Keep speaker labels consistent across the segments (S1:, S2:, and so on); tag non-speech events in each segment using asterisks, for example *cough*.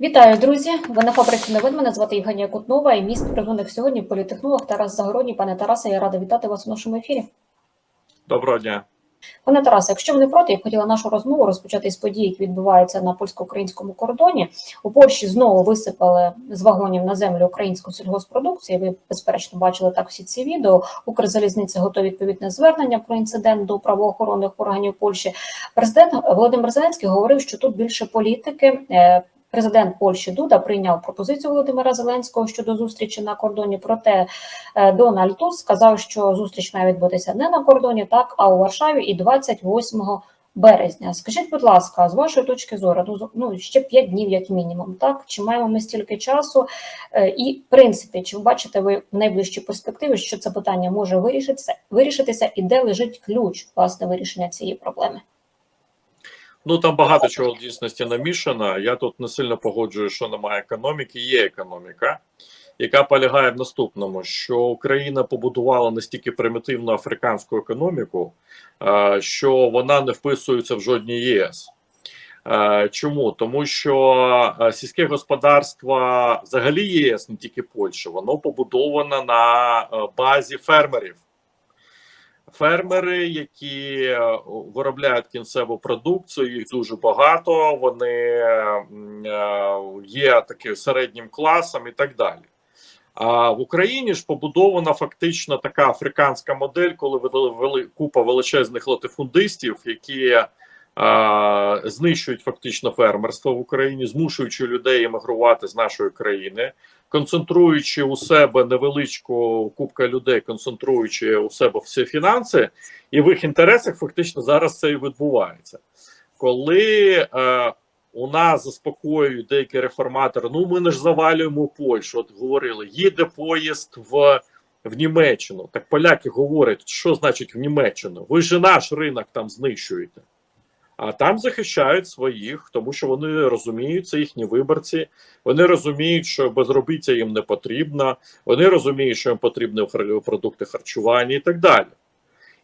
S1: Вітаю, друзі! Ви на фабриці новин. Мене звати Євгенія Кутнова і міст пригоних сьогодні політехнолог Тарас Загородній. Пане Тарасе, я рада вітати вас у нашому ефірі.
S2: Доброго дня.
S1: Пане Тарасе, якщо ви не проти, я б хотіла нашу розмову розпочати з подій, які відбуваються на польсько-українському кордоні. У Польщі знову висипали з вагонів на землю українську сільгоспродукцію. Ви безперечно бачили так всі ці відео. Укрзалізниця готові відповідне звернення про інцидент до правоохоронних органів Польщі. Президент Володимир Зеленський говорив, що тут більше політики. Президент Польщі Дуда прийняв пропозицію Володимира Зеленського щодо зустрічі на кордоні. Проте е, Дональд Туск сказав, що зустріч має відбутися не на кордоні, так а у Варшаві і 28 березня. Скажіть, будь ласка, з вашої точки зору, ну, ну ще 5 днів, як мінімум, так чи маємо ми стільки часу? Е, І в принципі, чи бачите ви в найближчій перспективі, що це питання може вирішитися, вирішитися, і де лежить ключ власне вирішення цієї проблеми?
S2: Ну там багато чого в дійсності намішано. Я тут не сильно погоджую, що немає економіки. Є економіка, яка полягає в наступному: що Україна побудувала настільки примітивну африканську економіку, що вона не вписується в жодній ЄС. Чому? Тому що сільське господарство взагалі ЄС, не тільки Польща, воно побудовано на базі фермерів. Фермери, які е, виробляють кінцеву продукцію, їх дуже багато. Вони е, є таким середнім класом і так далі. А в Україні ж побудована фактично така африканська модель, коли купа величезних латифундистів, які знищують фактично фермерство в Україні, змушуючи людей емігрувати з нашої країни, концентруючи у себе невеличку купка людей, концентруючи у себе всі фінанси, і в їх інтересах фактично зараз це і відбувається. Коли е, у нас заспокоюють деякі реформатори, ну ми не ж завалюємо Польщу. От говорили, їде поїзд в, в Німеччину. Так поляки говорять, що значить в Німеччину? Ви ж наш ринок там знищуєте. А там захищають своїх, тому що вони розуміють, це їхні виборці. Вони розуміють, що безробіття їм не потрібно. Вони розуміють, що їм потрібні продукти харчування і так далі.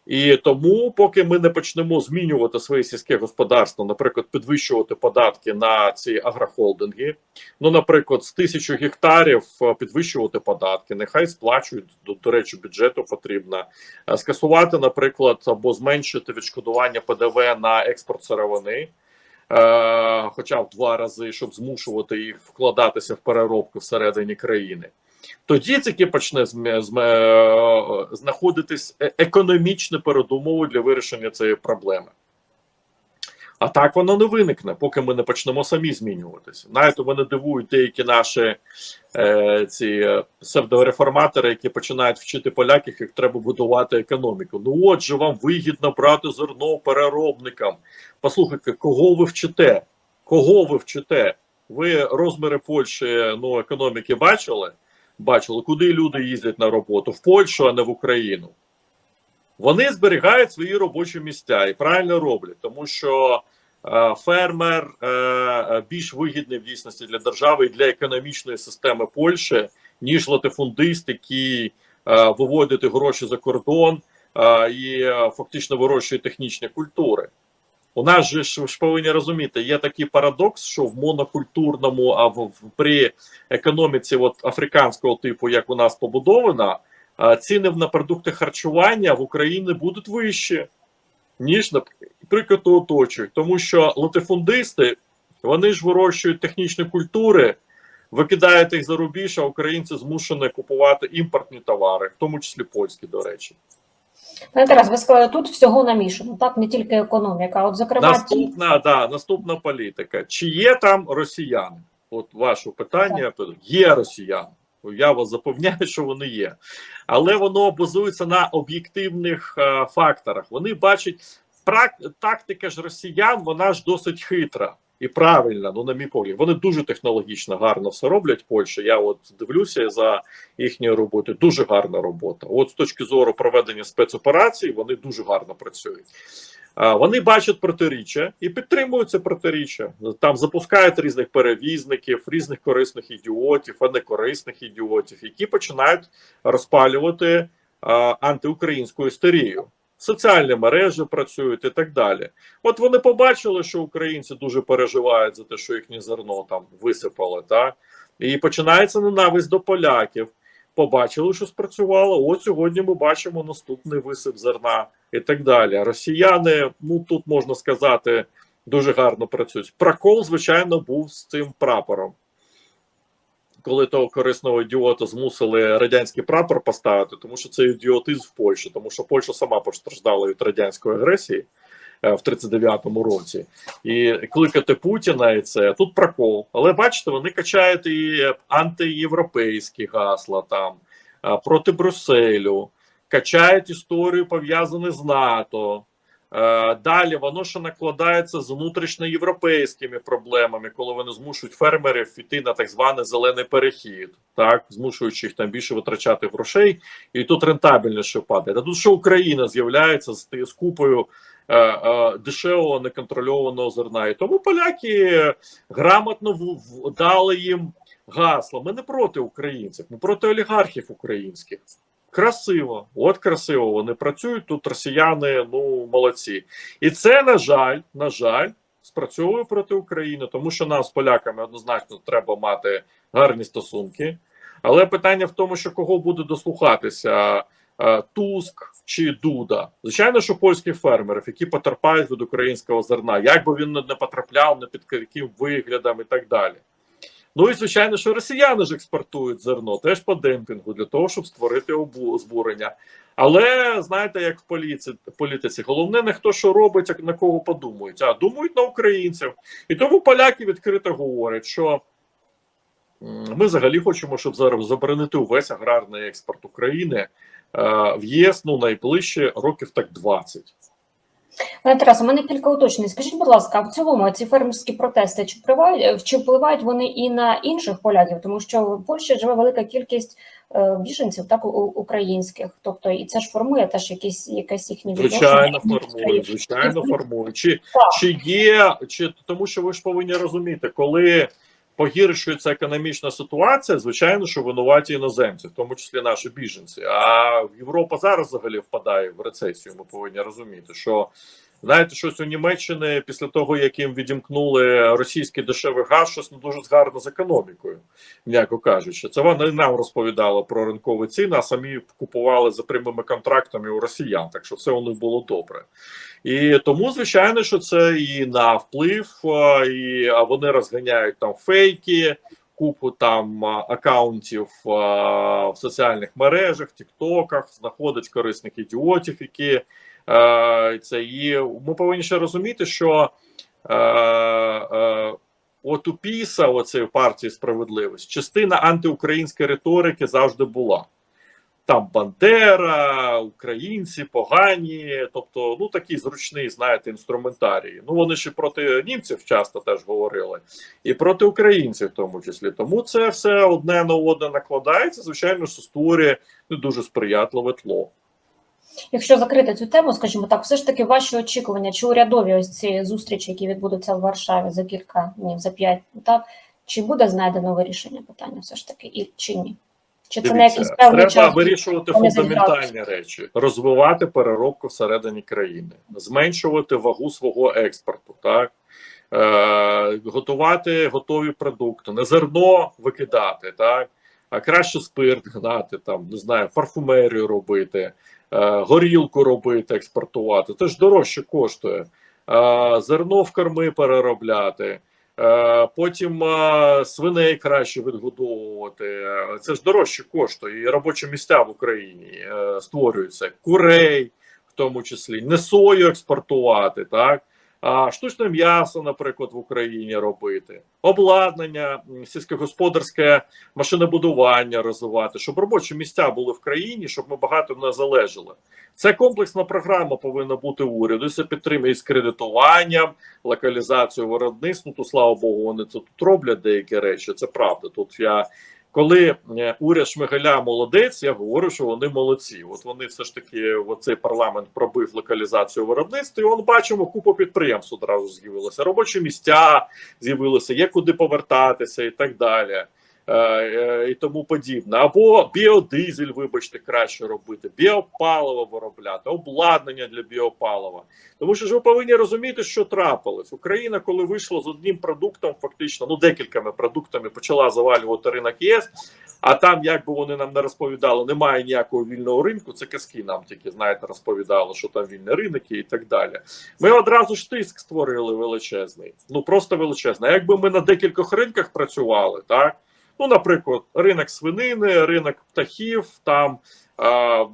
S2: І тому, поки ми не почнемо змінювати своє сільське господарство, наприклад, підвищувати податки на ці агрохолдинги, ну, наприклад, з тисячі гектарів е, підвищувати податки, нехай сплачують до, до речі, бюджету потрібно Е, скасувати, наприклад, або зменшити відшкодування ПДВ на експорт сировини. Е, хоча в два рази, щоб змушувати їх вкладатися в переробку всередині країни. Тоді тільки почне е, знаходитись е- економічна передумова для вирішення цієї проблеми. А так воно не виникне, поки ми не почнемо самі змінюватися. Знаєте, мене дивують деякі наші е, ці е, псевдореформатори, які починають вчити поляків, як треба будувати економіку. Ну отже, вам вигідно брати зерно переробникам. Послухайте, кого ви вчите? Кого ви вчите? Ви розміри Польщі ну, економіки бачили? Бачили, куди люди їздять на роботу? В Польщу, а не в Україну. Вони зберігають свої робочі місця і правильно роблять, тому що е, фермер е, більш вигідний в дійсності для держави і для економічної системи Польщі, ніж латифундист, який е, виводить гроші за кордон е, і е, фактично вирощує технічні культури. У нас же ж ж повинні розуміти, є такий парадокс, що в монокультурному, а в, при економіці от, африканського типу, як у нас побудована, ціни на продукти харчування в Україні будуть вищі, ніж наприклад у оточують. Тому що латифундисти вони ж вирощують технічні культури, викидають їх за рубіж, а українці змушені купувати імпортні товари, в тому числі польські, до речі.
S1: Пане Тарас, ви сказали, тут всього намішано, так не тільки економіка. От зокрема, ті,
S2: Наступна, да, наступна політика. Чи є там росіяни? От ваше питання є росіяни. Я вас запевняю, що вони є, але воно базується на об'єктивних е, факторах. Вони бачать прак- тактика ж росіян, вона ж досить хитра і правильна. Ну, на мій погляд, вони дуже технологічно гарно все роблять. Польща. Я от дивлюся за їхньою роботою. Дуже гарна робота. От з точки зору проведення спецоперацій, вони дуже гарно працюють. Вони бачать протиріччя і підтримують це протиріччя. Там запускають різних перевізників, різних корисних ідіотів, а не корисних ідіотів, які починають розпалювати антиукраїнську істерію. Соціальні мережі працюють і так далі. От вони побачили, що українці дуже переживають за те, що їхнє зерно там висипали, так і починається ненависть до поляків. Побачили, що спрацювало. От сьогодні ми бачимо наступний висип зерна і так далі. Росіяни, ну тут можна сказати, дуже гарно працюють. Прокол, звичайно, був з цим прапором. Коли того корисного ідіота змусили радянський прапор поставити, тому що це ідіотизм в Польщі, тому що Польща сама постраждала від радянської агресії е, в 39-му році, і кликати Путіна, і це тут прокол. Але бачите, вони качають і антиєвропейські гасла там е, проти Брюсселю, качають історію пов'язану з НАТО. Е, Далі воно ще накладається з внутрішньоєвропейськими проблемами, коли вони змушують фермерів йти на так званий зелений перехід, так змушуючи їх там більше витрачати грошей, і тут рентабельніше падає. А тут що Україна з'являється з, з купою е, е, дешевого неконтрольованого зерна. І тому поляки грамотно дали їм гасло. Ми не проти українців, ми проти олігархів українських. Красиво, от красиво вони працюють. Тут росіяни ну молодці, і це на жаль, на жаль, спрацьовує проти України, тому що нам з поляками однозначно треба мати гарні стосунки. Але питання в тому, що кого буде дослухатися е, Туск чи Дуда. Звичайно, що польських фермерів, які потерпають від українського зерна, як би він не потрапляв, не під яким виглядом і так далі. Ну і звичайно, що росіяни ж експортують зерно теж по демпінгу для того, щоб створити збурення. Але знаєте, як в поліці, політиці, головне не хто що робить, а на кого подумають, а думають на українців. І тому поляки відкрито говорять, що ми взагалі хочемо, щоб зараз заборонити увесь аграрний експорт України е, в ЄС ну найближче років так 20.
S1: Пане Тарасе, у мене кілька уточнень. Скажіть, будь ласка, а в цілому ці фермерські протести чи впливають, чи впливають вони і на інших поляків, тому що в Польщі живе велика кількість е, біженців, так українських, тобто і це ж формує теж якісь якесь їхнє
S2: Звичайно, формує, звичайно, формує. Чи, чи є, чи тому, що ви ж повинні розуміти, коли погіршується економічна ситуація, звичайно, що винуваті іноземці, в тому числі наші біженці. А Європа зараз взагалі впадає в рецесію. Ми повинні розуміти, що знаєте, щось у Німеччини після того, як їм відімкнули російський дешевий газ, щось не дуже гарно з економікою, м'яко кажучи. Це вони нам розповідали про ринкові ціни, а самі купували за прямими контрактами у росіян. Так що все у них було добре. І тому, звичайно, що це і на вплив, і а вони розганяють там фейки, купу там акаунтів а, в соціальних мережах, тіктоках, знаходять корисних ідіотів, які це і ми повинні ще розуміти, що а, а, от у ПІСа, оцеї партії справедливість, частина антиукраїнської риторики завжди була там Бандера, українці погані, тобто ну такий зручний, знаєте, інструментарій. Ну вони і проти німців часто теж говорили, і проти українців, в тому числі. Тому це все одне на одне накладається. Звичайно, що створює не дуже сприятливе тло.
S1: Якщо закрити цю тему, скажімо так, все ж таки ваші очікування, чи урядові ось ці зустрічі, які відбудуться в Варшаві за кілька днів, за п'ять, так чи буде знайдено вирішення питання, все ж таки, і чи ні? Чи це не
S2: Дивіться,
S1: якийсь певний
S2: треба
S1: час?
S2: вирішувати фундаментальні речі, розвивати переробку всередині країни, зменшувати вагу свого експорту, так? Е, готувати готові продукти, не зерно викидати, так? А краще спирт гнати, там не знаю, парфумерію робити, горілку робити, експортувати. Це ж дорожче коштує. Е, зерно в корми переробляти. Е, Потім е, свиней краще відгодовувати. Е, Це ж дорожче коштує. І робочі місця в Україні е, створюються. Курей, в тому числі, не сою експортувати, так? Штучне м'ясо, наприклад, в Україні робити, обладнання, сільськогосподарське машинобудування розвивати, щоб робочі місця були в країні, щоб ми багато не залежали. Це комплексна програма повинна бути уряду. Це підтримує з кредитуванням, локалізацію виробництва. То слава Богу, вони це тут роблять деякі речі. Це правда. Тут я коли е, уряд Шмигаля молодець, я говорю, що вони молодці. От вони все ж таки, цей парламент пробив локалізацію виробництва. І он бачимо, купу підприємств одразу з'явилося. Робочі місця з'явилися, є куди повертатися і так далі. Е, е, і тому подібне. Або біодизель, вибачте, краще робити, біопаливо виробляти, обладнання для біопалива. Тому що ж ви повинні розуміти, що трапилось. Україна, коли вийшла з одним продуктом, фактично, ну декількома продуктами, почала завалювати ринок ЄС. А там, як би вони нам не розповідали, немає ніякого вільного ринку. Це казки нам тільки знаєте, розповідали, що там вільний ринок і так далі. Ми одразу ж тиск створили величезний. Ну просто величезний. Якби ми на декількох ринках працювали, так ну, наприклад, ринок свинини, ринок птахів, там а,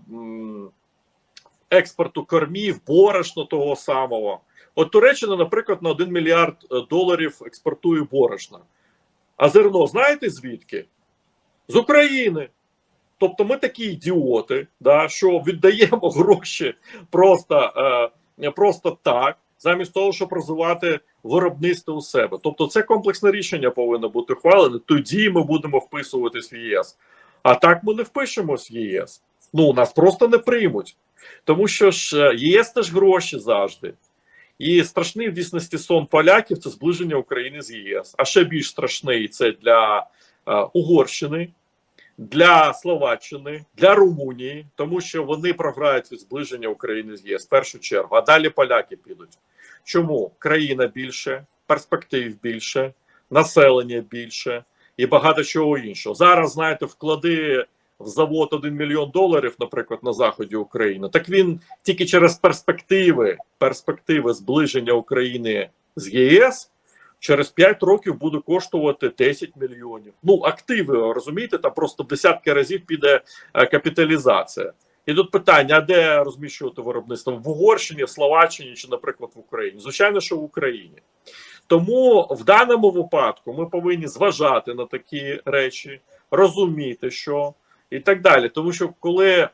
S2: експорту кормів, борошно того самого. От Туреччина, наприклад, на 1 мільярд е, доларів експортує борошна. А зерно знаєте звідки? З України. Тобто ми такі ідіоти, да, що віддаємо *laughs* гроші просто, е, просто так, замість того, щоб розвивати виробництво у себе. Тобто, це комплексне рішення повинно бути ухвалене. Тоді ми будемо вписуватись в ЄС. А так ми не впишемось в ЄС. Ну, нас просто не приймуть. Тому що ж е, ЄС теж гроші завжди. І страшний в дійсності сон поляків це зближення України з ЄС. А ще більш страшний це для е, Угорщини, для Словаччини, для Румунії, тому що вони програють від зближення України з ЄС в першу чергу. А далі поляки підуть. Чому країна більше, перспектив більше, населення більше і багато чого іншого. Зараз знаєте, вклади в завод 1 мільйон доларів, наприклад, на заході України. Так він тільки через перспективи, перспективи зближення України з ЄС. Через 5 років буде коштувати 10 мільйонів. Ну, активи, розумієте, там просто в десятки разів піде е, капіталізація. І тут питання: а де розміщувати виробництво? В Угорщині, Словаччині чи, наприклад, в Україні? Звичайно, що в Україні. Тому в даному випадку ми повинні зважати на такі речі, розуміти, що і так далі. Тому що коли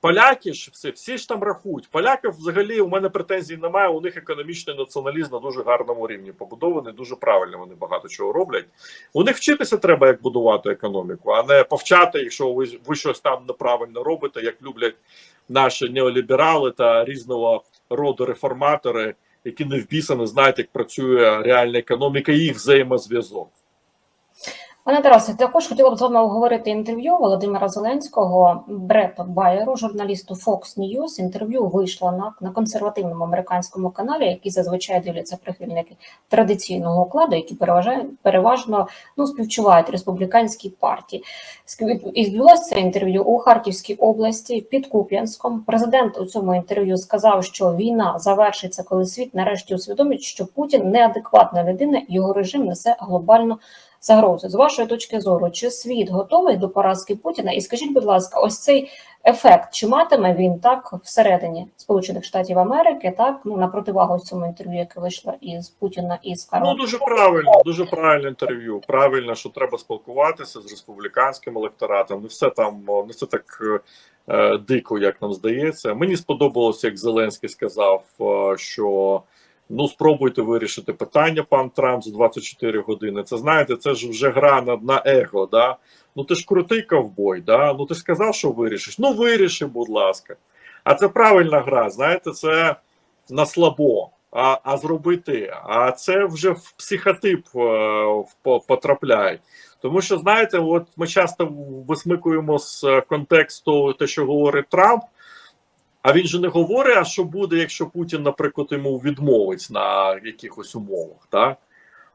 S2: поляки ж всі, всі ж там рахують, поляків взагалі у мене претензій немає. У них економічний націоналізм на дуже гарному рівні побудований, дуже правильно вони багато чого роблять. У них вчитися треба, як будувати економіку, а не повчати, якщо ви, ви щось там неправильно робите, як люблять наші неоліберали та різного роду реформатори, які не в біса не знають, як працює реальна економіка і їх взаємозв'язок.
S1: Пане Тарасе, також хотіла б з вами обговорити інтерв'ю Володимира Зеленського Брету Байеру, журналісту Fox News. Інтерв'ю вийшло на, на консервативному американському каналі, який зазвичай дивляться прихильники традиційного укладу, які переважає, переважно ну, співчувають республіканській партії. І відбулося це інтерв'ю у Харківській області під Куп'янськом. Президент у цьому інтерв'ю сказав, що війна завершиться, коли світ нарешті усвідомить, що Путін неадекватна людина, його режим несе глобальну загрози. З вашої точки зору, чи світ готовий до поразки Путіна? І скажіть, будь ласка, ось цей ефект, чи матиме він так всередині Сполучених Штатів Америки, так ну на противагу цьому інтерв'ю, яке вийшло із Путіна і з
S2: Ну дуже правильно, дуже правильне інтерв'ю. Правильно, що треба спілкуватися з республіканським електоратом. Не все там не все так е, дико, як нам здається. Мені сподобалося, як Зеленський сказав, е, що ну спробуйте вирішити питання, пан Трамп за 24 години. Це знаєте, це ж вже гра на, на его. Да? Ну ти ж крутий ковбой, да? ну ти сказав, що вирішиш. Ну виріши, будь ласка. А це правильна гра. Знаєте, це на слабо. А, а зробити, а це вже в психотип е, потрапляє. Тому що, знаєте, от ми часто висмикуємо з е, контексту те, що говорить Трамп. А він же не говорить, а що буде, якщо Путін, наприклад, йому відмовить на якихось умовах. Так?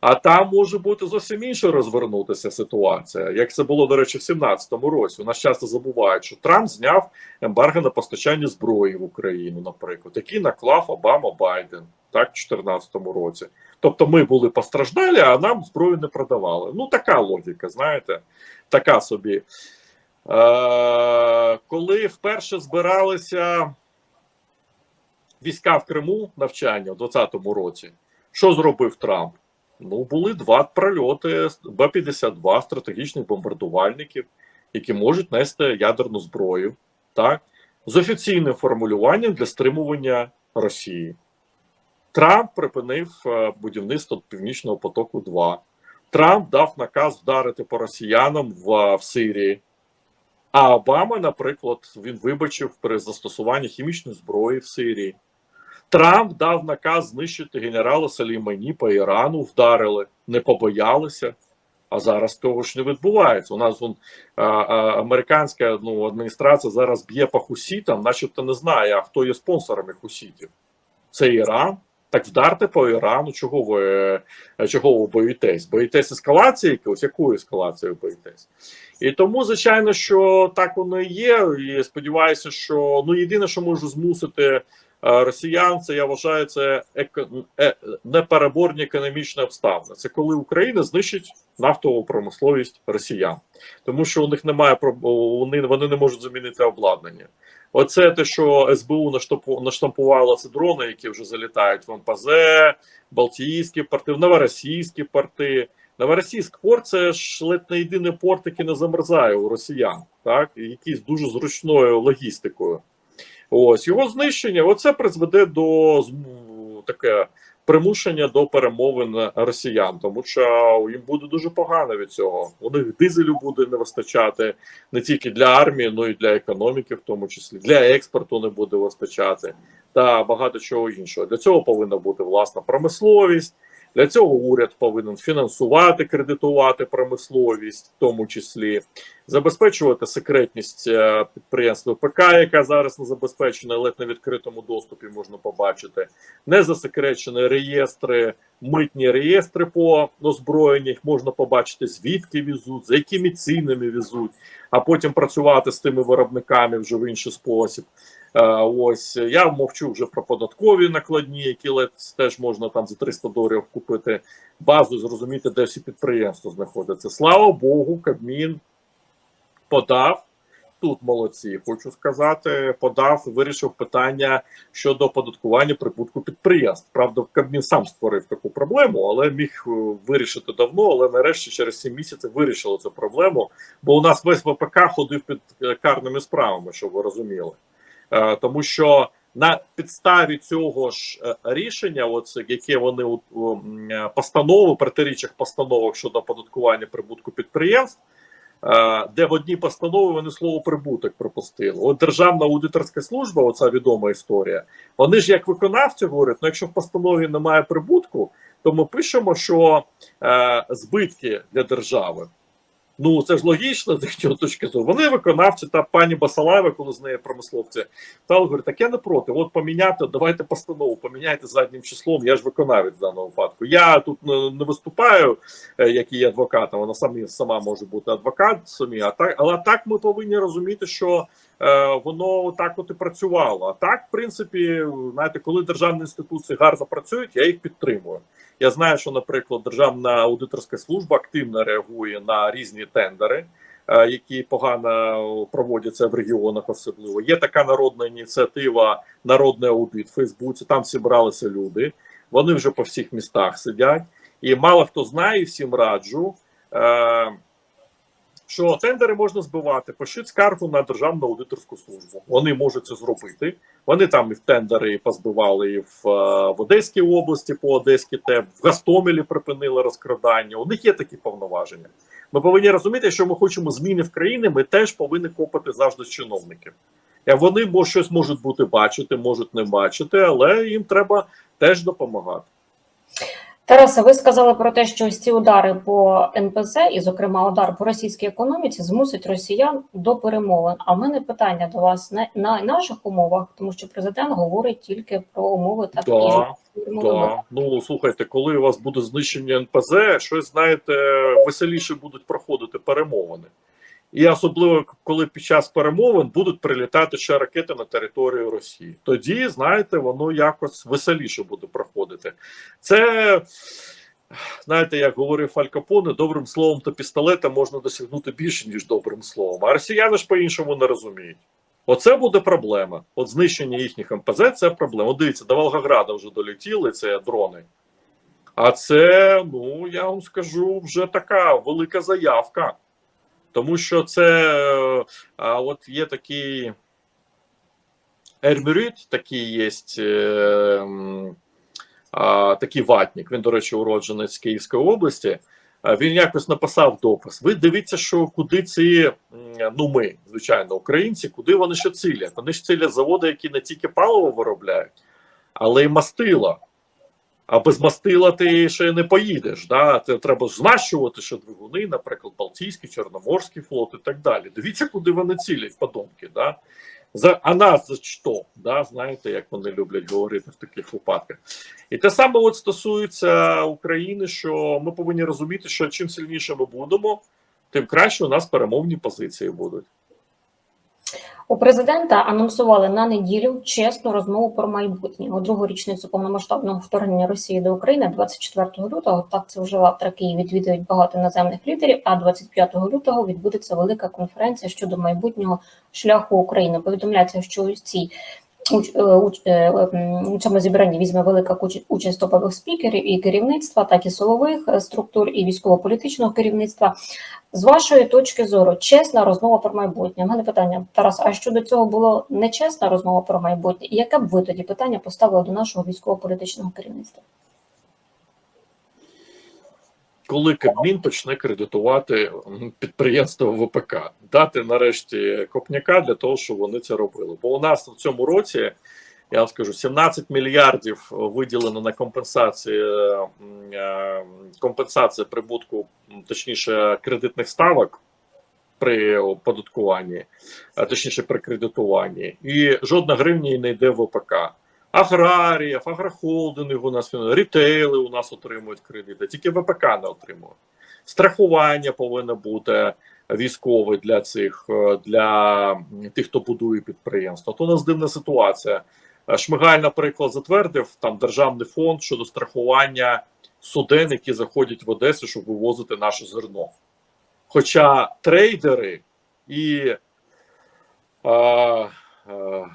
S2: А там може бути зовсім інша розвернутися ситуація, як це було, до речі, в 17-му році. У нас часто забувають, що Трамп зняв ембарго на постачання зброї в Україну, наприклад, який наклав Обама Байден так, в 2014 році. Тобто ми були постраждалі, а нам зброю не продавали. Ну, така логіка, знаєте, така собі. Е, коли вперше збиралися війська в Криму навчання в 2020 році, що зробив Трамп? Ну, були два прольоти Б-52 стратегічних бомбардувальників, які можуть нести ядерну зброю, так, з офіційним формулюванням для стримування Росії. Трамп припинив е, будівництво Північного потоку 2. Трамп дав наказ вдарити по росіянам в, в Сирії. А Обама, наприклад, він вибачив при застосуванні хімічної зброї в Сирії. Трамп дав наказ знищити генерала Салімані по Ірану, вдарили, не побоялися. А зараз того ж не відбувається. У нас вон, а, а, американська ну, адміністрація зараз б'є по хусітам, начебто не знає, а хто є спонсорами хусітів. Це Іран. Так вдарте по Ірану, чого ви е, чого ви боїтесь? Боїтесь ескалації якоїсь? Якої ескалації ви боїтесь? І тому, звичайно, що так воно і є. І сподіваюся, що ну єдине, що можу змусити росіян, це я вважаю, це еко, е, непереборні економічні обставини. Це коли Україна знищить нафтову промисловість росіян, тому що у них немає вони, вони не можуть замінити обладнання. Оце те, що СБУ наштампу- наштампувало це дрони, які вже залітають в МПЗ, Балтійські порти, в новоросійські порти. Новоросійськ порт це ж ледь не єдиний порт, який не замерзає у росіян, так і який дуже зручною логістикою. Ось його знищення. Оце призведе до таке примушення до перемовин росіян, тому що їм буде дуже погано від цього. У них дизелю буде не вистачати не тільки для армії, але й для економіки, в тому числі для експорту не буде вистачати та багато чого іншого. Для цього повинна бути власна промисловість. Для цього уряд повинен фінансувати, кредитувати промисловість, в тому числі забезпечувати секретність е, підприємств ВПК, яка зараз не забезпечена, ледь на відкритому доступі можна побачити, не засекречені реєстри, митні реєстри по озброєнню, їх можна побачити, звідки везуть, за якими цінами везуть, а потім працювати з тими виробниками вже в інший спосіб. Е, Ось я мовчу вже про податкові накладні, які теж можна там за 300 доларів купити базу, зрозуміти, де всі підприємства знаходяться. Слава Богу, Кабмін подав. Тут молодці, хочу сказати, подав, вирішив питання щодо оподаткування прибутку підприємств. Правда, Кабмін сам створив таку проблему, але міг е, вирішити давно. Але нарешті через 7 місяців вирішили цю проблему. Бо у нас весь ВПК ходив під е, карними справами, щоб ви розуміли. Е, тому що на підставі цього ж е, рішення, оце яке вони у- е, постанови, протирічих постановах щодо оподаткування прибутку підприємств, де в одній постанові вони слово прибуток припустили. От Державна аудиторська служба, оця відома історія. Вони ж як виконавці говорять: ну якщо в постанові немає прибутку, то ми пишемо, що е, збитки для держави. Ну це ж логічно з їхньої точки зору. Вони виконавці та пані Басалаєва, коли з нею промисловці, та говорить, так я не проти. От поміняти, давайте постанову, поміняйте заднім числом. Я ж виконавець в даному випадку. Я тут не, виступаю, е, як і адвокатом. Вона самі сама може бути адвокат самі. А так, але так ми повинні розуміти, що воно так от і працювало. А так, в принципі, знаєте, коли державні інституції гарно працюють, я їх підтримую. Я знаю, що, наприклад, Державна аудиторська служба активно реагує на різні тендери, е, які погано проводяться в регіонах, особливо. Є така народна ініціатива Народний аудит в Фейсбуці. Там зібралися люди. Вони вже по всіх містах сидять, і мало хто знає, всім раджу. Е, що тендери можна збивати, пишіть скаргу на державну аудиторську службу. Вони можуть це зробити. Вони там і в тендери позбивали і в, е, в Одеській області по Одеській ТЕП, в Гастомелі припинили розкрадання. У них є такі повноваження. Ми повинні розуміти, що ми хочемо зміни в країні, ми теж повинні копати завжди чиновників. І вони мо- щось можуть бути бачити, можуть не бачити, але їм треба теж допомагати.
S1: Тарасе, ви сказали про те, що ось ці удари по НПЗ, і, зокрема, удар по російській економіці, змусить росіян до перемовин. А в мене питання до вас не на наших умовах, тому що президент говорить тільки про умови так
S2: Да. Да. Ну слухайте, коли у вас буде знищення НПЗ, щось знаєте, веселіше будуть проходити перемовини. І особливо коли під час перемовин будуть прилітати ще ракети на територію Росії. Тоді, знаєте, воно якось веселіше буде проходити. Це знаєте, як говорив Аль Капоне, добрим словом та пістолетом можна досягнути більше, ніж добрим словом. А росіяни ж по-іншому не розуміють. Оце буде проблема. От знищення їхніх МПЗ це проблема. От дивіться, до Волгограда вже долетіли це дрони. А це, ну я вам скажу, вже така велика заявка. Тому що це е, а от є такий Ермюрит, такий є е, а, такий ватник. Він, до речі, уродженець Київської області. А Він якось написав допис. Ви дивіться, що куди ці ну ми, звичайно, українці, куди вони ще цілять? Вони ж цілять заводи, які не тільки паливо виробляють, але й мастила. А без мастила ти ще не поїдеш. Да? Це треба ж змащувати ще двигуни, наприклад, Балтійський, Чорноморський флот і так далі. Дивіться, куди вони цілять, подонки. Да? За, а нас за що? Да? Знаєте, як вони люблять говорити в таких випадках. І те саме от стосується України, що ми повинні розуміти, що чим сильніше ми будемо, тим краще у нас перемовні позиції будуть.
S1: У президента анонсували на неділю чесну розмову про майбутнє у другу річницю повномасштабного вторгнення Росії до України 24 лютого. Так це вже завтра Київ відвідують багато іноземних лідерів. А 25 лютого відбудеться велика конференція щодо майбутнього шляху України. Повідомляється, що у цій у цьому зібранні візьме велика участь топових спікерів і керівництва, так і силових е, структур, і військово-політичного керівництва. З вашої точки зору, чесна розмова про майбутнє. У мене питання, Тарас, а щодо цього було нечесна розмова про майбутнє? І яке б ви тоді питання поставили до нашого військово-політичного керівництва?
S2: Коли Кабмін почне кредитувати підприємство ВПК, дати нарешті копняка для того, щоб вони це робили. Бо у нас в цьому році, я вам скажу, 17 мільярдів виділено на компенсації е, е, компенсація прибутку, точніше, кредитних ставок при оподаткуванні, а точніше при кредитуванні, і жодна гривня не йде в ВПК. Аграріїв, агрохолдингів у нас рітейли у нас отримують кредити, тільки ВПК не отримує. Страхування повинно бути військове для цих е, для тих, хто будує підприємства. То у нас дивна ситуація. Е, Шмигаль, наприклад, затвердив там державний фонд щодо страхування суден, які заходять в Одесу, щоб вивозити наше зерно. Хоча трейдери і е, е,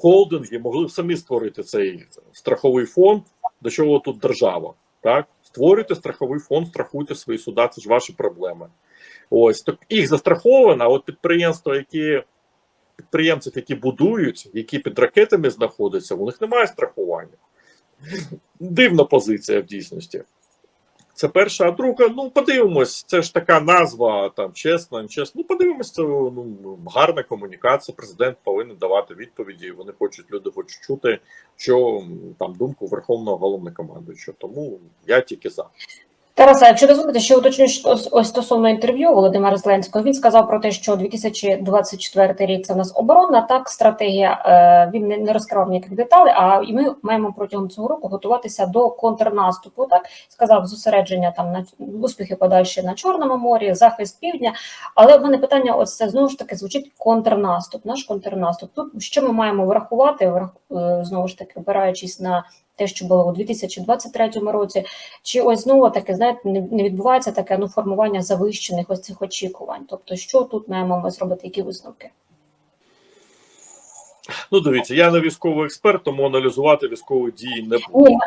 S2: холдинги могли б самі створити цей страховий фонд. До чого тут держава? Так, створюйте страховий фонд, страхуйте свої суда, це ж ваші проблеми. Ось так їх застраховано, а от підприємства, які підприємців, які будують, які під ракетами знаходяться, у них немає страхування. Дивна позиція в дійсності. Це перша, а друга, ну подивимось, це ж така назва, там чесно, нечесно. Ну, подивимось, це ну, гарна комунікація. Президент повинен давати відповіді. Вони хочуть, люди хочуть чути, що там думку Верховного головнокомандуючого. Тому я тільки за.
S1: Тараса, якщо дозволите, ще уточню що ось- стосовно інтерв'ю Володимира Зеленського. Він сказав про те, що 2024 рік це в нас оборонна так стратегія. Е, він не, розкривав ніяких деталей. А і ми маємо протягом цього року готуватися до контрнаступу. Так сказав зосередження там на успіхи подальші на Чорному морі, захист півдня. Але в мене питання: ось це знову ж таки звучить контрнаступ. Наш контрнаступ. Тут що ми маємо врахувати, врах- е, знову ж таки, опираючись на те, що було у 2023 році, чи ось знову таки, знаєте, не відбувається таке ну, формування завищених ось цих очікувань? Тобто, що тут маємо ми зробити, які висновки?
S2: Ну, дивіться, я не військовий експерт, тому аналізувати військові дії не буду.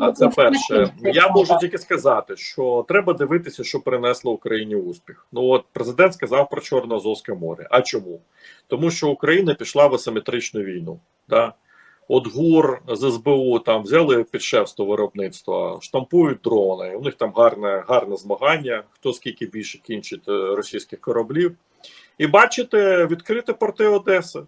S2: Так, це перше. Я можу тільки сказати, що треба дивитися, що принесло Україні успіх. Ну от президент сказав про Чорно-Азовське море. А чому? Тому що Україна пішла в асиметричну війну. Да? От ГУР з СБУ там взяли під шефство виробництва, штампують дрони. У них там гарне, гарне змагання, хто скільки більше кінчить е, російських кораблів. І бачите, відкрити порти Одеси.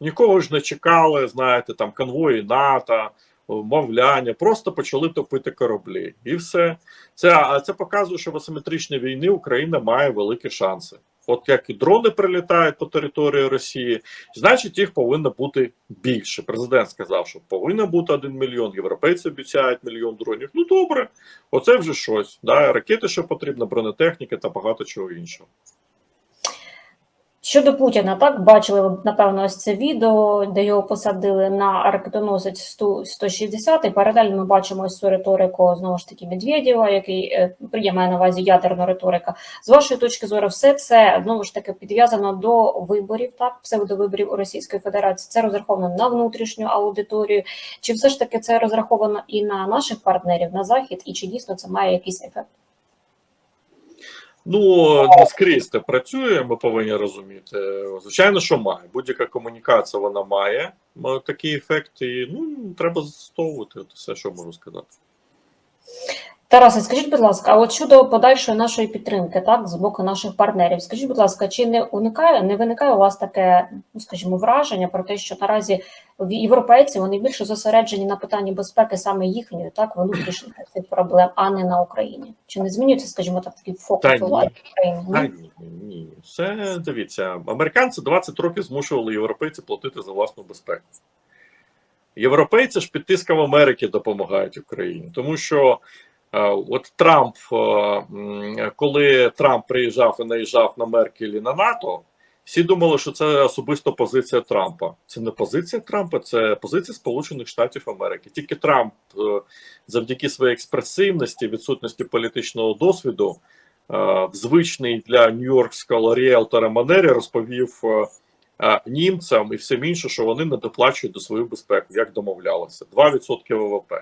S2: Нікого ж не чекали, знаєте, там конвої НАТО, мовляння, просто почали топити кораблі. І все. Це, це показує, що в асиметричній війні Україна має великі шанси. От як і дрони прилітають по території Росії, значить їх повинно бути більше. Президент сказав, що повинно бути один мільйон. Європейці обіцяють мільйон дронів. Ну добре, оце вже щось. Да? Ракети, що потрібно, бронетехніки та багато чого іншого.
S1: Щодо Путіна, так бачили ви, напевно, ось це відео, де його посадили на ракетоносець 100 160, і паралельно ми бачимо ось цю риторику знову ж таки Медведєва, який е, маю на увазі ядерна риторика. З вашої точки зору, все це знову ж таки підв'язано до виборів, так псевдовиборів у Російської Федерації. Це розраховано на внутрішню аудиторію. Чи все ж таки це розраховано і на наших партнерів на захід, і чи дійсно це має якийсь ефект?
S2: Ну не скрізь це працює, ми повинні розуміти. Звичайно, що має. Будь-яка комунікація вона має такий ефект, і ну треба застосовувати все, що можу сказати.
S1: Тарасе, скажіть, будь ласка, а от щодо подальшої нашої підтримки, так, з боку наших партнерів, скажіть, будь ласка, чи не уникає, не виникає у вас таке, ну скажімо, враження про те, що наразі європейці вони більше зосереджені на питанні безпеки саме їхньої, так, внутрішніх цих проблем, а не на Україні? Чи не змінюється, скажімо так, такий
S2: Та
S1: фокус
S2: ні.
S1: уваги України?
S2: Та
S1: Ні?
S2: ні. Це дивіться, американці 20 років змушували європейців платити за власну безпеку. Європейці ж під тиском Америки допомагають Україні, тому що от Трамп, е, коли Трамп приїжджав і наїжджав на Меркель і на НАТО, всі думали, що це особисто позиція Трампа. Це не позиція Трампа, це позиція Сполучених Штатів Америки. Тільки Трамп, е, завдяки своїй експресивності, відсутності політичного досвіду, е, в звичній для нью-йоркського ріелтора манері розповів е, е, німцям і всім іншим, що вони не доплачують до свою безпеку, як домовлялися. 2% ВВП.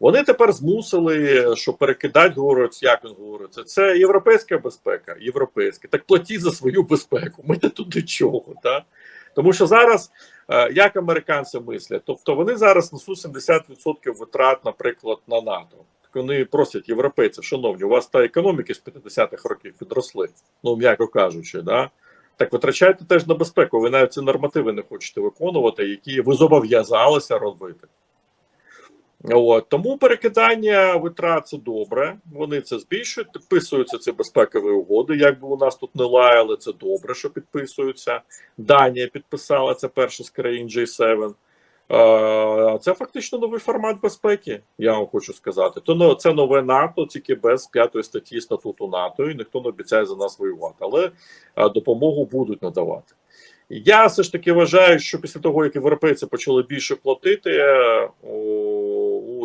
S2: Вони тепер змусили, що перекидати, говорять, як він говорить, це, європейська безпека, європейська. Так платіть за свою безпеку. Ми не тут до чого. Так? Тому що зараз, е, як американці мислять, тобто вони зараз несуть 70% витрат, наприклад, на НАТО. Так Вони просять європейців, шановні, у вас та економіки з 50-х років підросли, ну м'яко кажучи, да? так витрачайте теж на безпеку. Ви навіть ці нормативи не хочете виконувати, які ви зобов'язалися робити. От тому перекидання витрат це добре. Вони це збільшують, підписуються ці безпекові угоди. Як би у нас тут не лаяли, це добре, що підписуються. Данія підписала це перша з країн G7. Е, Це фактично новий формат безпеки. Я вам хочу сказати. То ну, це нове НАТО, тільки без п'ятої статті статуту НАТО, і ніхто не обіцяє за нас воювати, але допомогу будуть надавати. Я все ж таки вважаю, що після того, як європейці почали більше платити, е,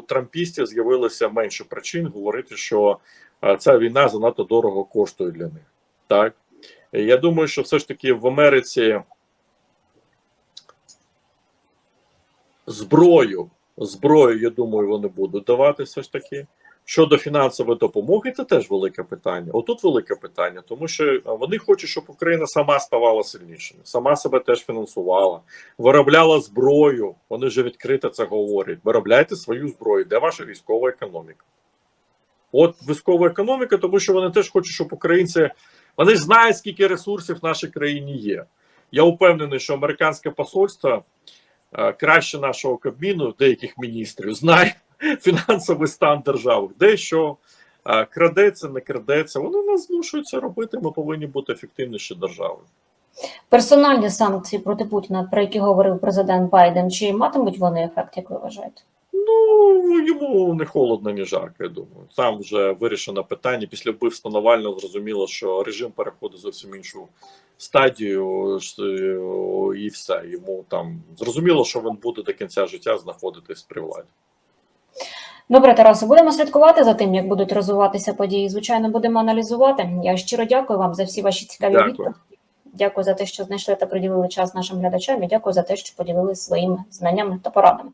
S2: трампістів з'явилося менше причин говорити, що е, ця війна занадто дорого коштує для них. Так я думаю, що все ж таки в Америці зброю, зброю, я думаю, вони будуть давати все ж таки. Щодо фінансової допомоги, це теж велике питання. Отут велике питання, тому що вони хочуть, щоб Україна сама ставала сильнішою, сама себе теж фінансувала, виробляла зброю. Вони вже відкрито це говорять. Виробляйте свою зброю. Де ваша військова економіка? От військова економіка, тому що вони теж хочуть, щоб українці вони ж знають, скільки ресурсів в нашій країні є. Я впевнений, що американське посольство е, краще нашого кабміну, деяких міністрів, знає фінансовий стан держави, де що крадеться, не крадеться. Вони нас змушують це робити. Ми повинні бути ефективніші державою.
S1: Персональні санкції проти Путіна, про які говорив президент Байден, чи матимуть вони ефект, як ви вважаєте?
S2: Ну йому не холодно, ні жарко. Я думаю. Там вже вирішено питання. Після вбивства Навального зрозуміло, що режим переходить зовсім іншу стадію, е, і все. Йому там зрозуміло, що він буде до кінця життя знаходитись при владі.
S1: Добре, Тарасе, будемо слідкувати за тим, як будуть розвиватися події. Звичайно, будемо аналізувати. Я щиро дякую вам за всі ваші цікаві
S2: Дякую.
S1: відповіді. Дякую за те, що знайшли та приділили час нашим глядачам. І дякую за те, що поділилися своїми знаннями та порадами.